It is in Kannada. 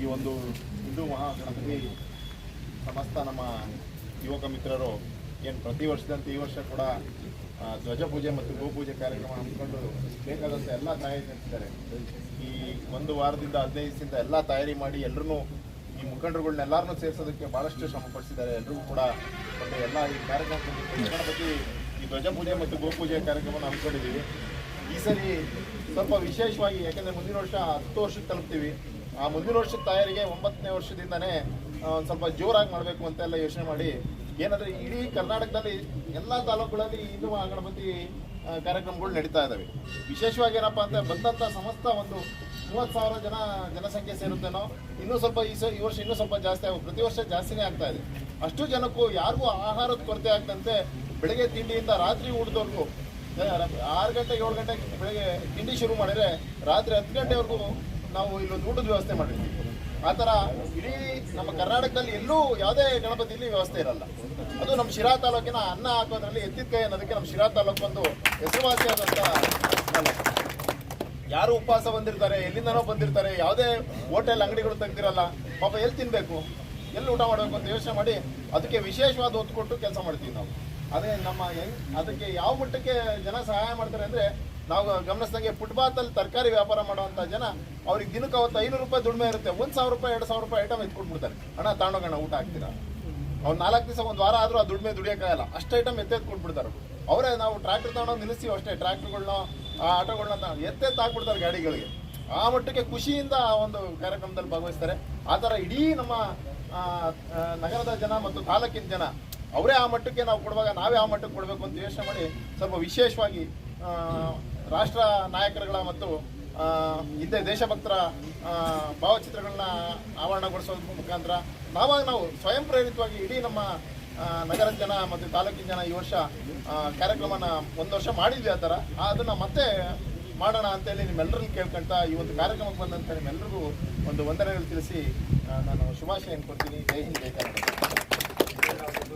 ಈ ಒಂದು ಹಿಂದೂ ಮಹಾಗಣಪತಿ ಸಮಸ್ತ ನಮ್ಮ ಯುವಕ ಮಿತ್ರರು ಏನು ಪ್ರತಿ ವರ್ಷದಂತೆ ಈ ವರ್ಷ ಕೂಡ ಧ್ವಜ ಪೂಜೆ ಮತ್ತು ಗೋಪೂಜೆ ಕಾರ್ಯಕ್ರಮ ಹಮ್ಮಿಕೊಂಡು ಬೇಕಾದಂಥ ಎಲ್ಲ ತಯಾರಿ ನಡೆಸಿದ್ದಾರೆ ಈ ಒಂದು ವಾರದಿಂದ ಹದಿನೈದು ದಿವಸದಿಂದ ಎಲ್ಲ ತಯಾರಿ ಮಾಡಿ ಎಲ್ಲರೂ ಈ ಮುಖಂಡರುಗಳನ್ನೆಲ್ಲರನ್ನೂ ಸೇರಿಸೋದಕ್ಕೆ ಭಾಳಷ್ಟು ಶ್ರಮ ಪಡಿಸಿದ್ದಾರೆ. ಎಲ್ಲರಿಗೂ ಕೂಡ ಒಂದು ಎಲ್ಲ ಈ ಕಾರ್ಯಕ್ರಮ ಗಣಪತಿ ಈ ಧ್ವಜ ಪೂಜೆ ಮತ್ತು ಗೋಪೂಜೆ ಕಾರ್ಯಕ್ರಮವನ್ನು ಹಮ್ಮಿಕೊಂಡಿದ್ದೀವಿ. ಈ ಸರಿ ಸ್ವಲ್ಪ ವಿಶೇಷವಾಗಿ, ಯಾಕೆಂದರೆ ಮುಂದಿನ ವರ್ಷ ಹತ್ತು ವರ್ಷಕ್ಕೆ ತಲುಪ್ತೀವಿ. ಆ ಮುಂದಿನ ವರ್ಷದ ತಯಾರಿಗೆ ಒಂಬತ್ತನೇ ವರ್ಷದಿಂದನೇ ಒಂದು ಸ್ವಲ್ಪ ಜೋರಾಗಿ ಮಾಡಬೇಕು ಅಂತೆಲ್ಲ ಯೋಚನೆ ಮಾಡಿ, ಏನಂದರೆ ಇಡೀ ಕರ್ನಾಟಕದಲ್ಲಿ ಎಲ್ಲ ತಾಲೂಕುಗಳಲ್ಲಿ ಇನ್ನೂ ಗಣಪತಿ ಕಾರ್ಯಕ್ರಮಗಳು ನಡೀತಾ ಇದ್ದಾವೆ ವಿಶೇಷವಾಗಿ ಏನಪ್ಪ ಅಂತ ಬಂದಂಥ ಸಮಸ್ತ ಒಂದು ಮೂವತ್ತು ಸಾವಿರ ಜನ ಜನಸಂಖ್ಯೆ ಸೇರುತ್ತೇನೋ ಇನ್ನೂ ಸ್ವಲ್ಪ ಈ ಈ ವರ್ಷ ಇನ್ನೂ ಸ್ವಲ್ಪ ಜಾಸ್ತಿ ಆಗುತ್ತೆ ಪ್ರತಿ ವರ್ಷ ಜಾಸ್ತಿನೇ ಆಗ್ತಾ ಇದೆ. ಅಷ್ಟು ಜನಕ್ಕೂ ಯಾರಿಗೂ ಆಹಾರದ ಕೊರತೆ ಆಗ್ತಂತೆ ಬೆಳಗ್ಗೆ ತಿಂಡಿಯಿಂದ ರಾತ್ರಿ ಊಟದವರೆಗೂ ಆರು ಗಂಟೆ ಏಳು ಗಂಟೆ ಬೆಳಗ್ಗೆ ತಿಂಡಿ ಶುರು ಮಾಡಿದ್ರೆ ರಾತ್ರಿ ಹತ್ತು ಗಂಟೆವರೆಗೂ ನಾವು ಇಲ್ಲೊಂದು ಊಟದ ವ್ಯವಸ್ಥೆ ಮಾಡಿರ್ತೀವಿ ಆ ಥರ ಇಡೀ ನಮ್ಮ ಕರ್ನಾಟಕದಲ್ಲಿ ಎಲ್ಲೂ ಯಾವುದೇ ಗಣಪತಿಯಲ್ಲಿ ವ್ಯವಸ್ಥೆ ಇರಲ್ಲ. ಅದು ನಮ್ಮ ಶಿರಾ ತಾಲೂಕಿನ ಅನ್ನ ಹಾಕೋದ್ರಲ್ಲಿ ಎತ್ತಿದ ಕೈ ಅನ್ನೋದಕ್ಕೆ ನಮ್ಮ ಶಿರಾ ತಾಲೂಕು ಒಂದು ಹೆಸರುವಾಸಿಯಾದಂಥ. ಯಾರು ಉಪವಾಸ ಬಂದಿರ್ತಾರೆ, ಎಲ್ಲಿಂದನೋ ಬಂದಿರ್ತಾರೆ, ಯಾವುದೇ ಹೋಟೆಲ್ ಅಂಗಡಿಗಳು ತೆಗ್ದಿರಲ್ಲ, ಪಾಪ ಎಲ್ಲಿ ತಿನ್ನಬೇಕು ಎಲ್ಲಿ ಊಟ ಮಾಡಬೇಕು ಅಂತ ಯೋಚನೆ ಮಾಡಿ ಅದಕ್ಕೆ ವಿಶೇಷವಾದ ಒತ್ತು ಕೊಟ್ಟು ಕೆಲಸ ಮಾಡ್ತೀವಿ ನಾವು. ಅದೇ ನಮ್ಮ ಅದಕ್ಕೆ ಯಾವ ಮಟ್ಟಕ್ಕೆ ಜನ ಸಹಾಯ ಮಾಡ್ತಾರೆ ಅಂದರೆ ನಾವು ಗಮನಿಸ್ದಂಗೆ ಫುಟ್ಪಾತಲ್ಲಿ ತರಕಾರಿ ವ್ಯಾಪಾರ ಮಾಡುವಂಥ ಜನ ಅವ್ರಿಗೆ ದಿನಕ್ಕೆ ಅವತ್ತು ಐನೂರು ರೂಪಾಯಿ ದುಡಿಮೆ ಇರುತ್ತೆ. ಒಂದು ಸಾವಿರ ರೂಪಾಯಿ, ಎರಡು ಸಾವಿರ ರೂಪಾಯಿ ಐಟಮ್ ಎತ್ಕೊಟ್ಬಿಡ್ತಾರೆ ಅಣ್ಣ ತಾಂಡೋಗಣ ಊಟ ಹಾಕ್ತೀರಾ? ಅವ್ರು ನಾಲ್ಕು ದಿವಸ ಒಂದು ವಾರ ಆದರೂ ಆ ದುಡಿಮೆ ದುಡಿಯೋಕ್ಕಾಗಲ್ಲ. ಅಷ್ಟು ಐಟಮ್ ಎತ್ತೆತ್ಕೊಂಡ್ಬಿಡ್ತಾರೆ ಅವರೇ ನಾವು ಟ್ರ್ಯಾಕ್ಟರ್ ತಗೊಂಡೋಗಿ ನಿಲ್ಲಿಸಿ ಅಷ್ಟೇ. ಟ್ರ್ಯಾಕ್ಟರ್ಗಳನ್ನ ಆಟೋಗಳನ್ನ ಎತ್ತೆತ್ತು ಹಾಕ್ಬಿಡ್ತಾರೆ ಗಾಡಿಗಳಿಗೆ. ಆ ಮಟ್ಟಕ್ಕೆ ಖುಷಿಯಿಂದ ಆ ಒಂದು ಕಾರ್ಯಕ್ರಮದಲ್ಲಿ ಭಾಗವಹಿಸ್ತಾರೆ. ಆ ಥರ ಇಡೀ ನಮ್ಮ ನಗರದ ಜನ ಮತ್ತು ತಾಲೂಕಿನ ಜನ ಅವರೇ ಆ ಮಟ್ಟಕ್ಕೆ ನಾವು ಕೊಡುವಾಗ ನಾವೇ ಆ ಮಟ್ಟಕ್ಕೆ ಕೊಡಬೇಕು ಅಂತ ಯೋಚನೆ ಮಾಡಿ ಸ್ವಲ್ಪ ವಿಶೇಷವಾಗಿ ರಾಷ್ಟ್ರ ನಾಯಕರುಗಳ ಮತ್ತು ಹಿಂದೆ ದೇಶಭಕ್ತರ ಭಾವಚಿತ್ರಗಳನ್ನ ಆವರಣಗೊಳಿಸೋದ್ರ ಮುಖಾಂತರ ನಾವಾಗ ನಾವು ಸ್ವಯಂ ಪ್ರೇರಿತವಾಗಿ ಇಡೀ ನಮ್ಮ ನಗರದ ಜನ ಮತ್ತು ತಾಲೂಕಿನ ಜನ ಈ ವರ್ಷ ಕಾರ್ಯಕ್ರಮನ ಒಂದು ವರ್ಷ ಮಾಡಿದ್ವಿ ಆ ಥರ ಅದನ್ನು ಮತ್ತೆ ಮಾಡೋಣ ಅಂತೇಳಿ ನಿಮ್ಮೆಲ್ಲರನ್ನು ಕೇಳ್ಕೊಂತ ಈ ಒಂದು ಕಾರ್ಯಕ್ರಮಕ್ಕೆ ಬಂದಂತ ನಿಮ್ಮೆಲ್ಲರಿಗೂ ಒಂದು ವಂದನೆಗಳು ತಿಳಿಸಿ ನಾನು ಶುಭಾಶಯ ಕೊಡ್ತೀನಿ ಜೈ ಹಿಂದ್, ಜೈ ಕರ್ನಾಟಕ.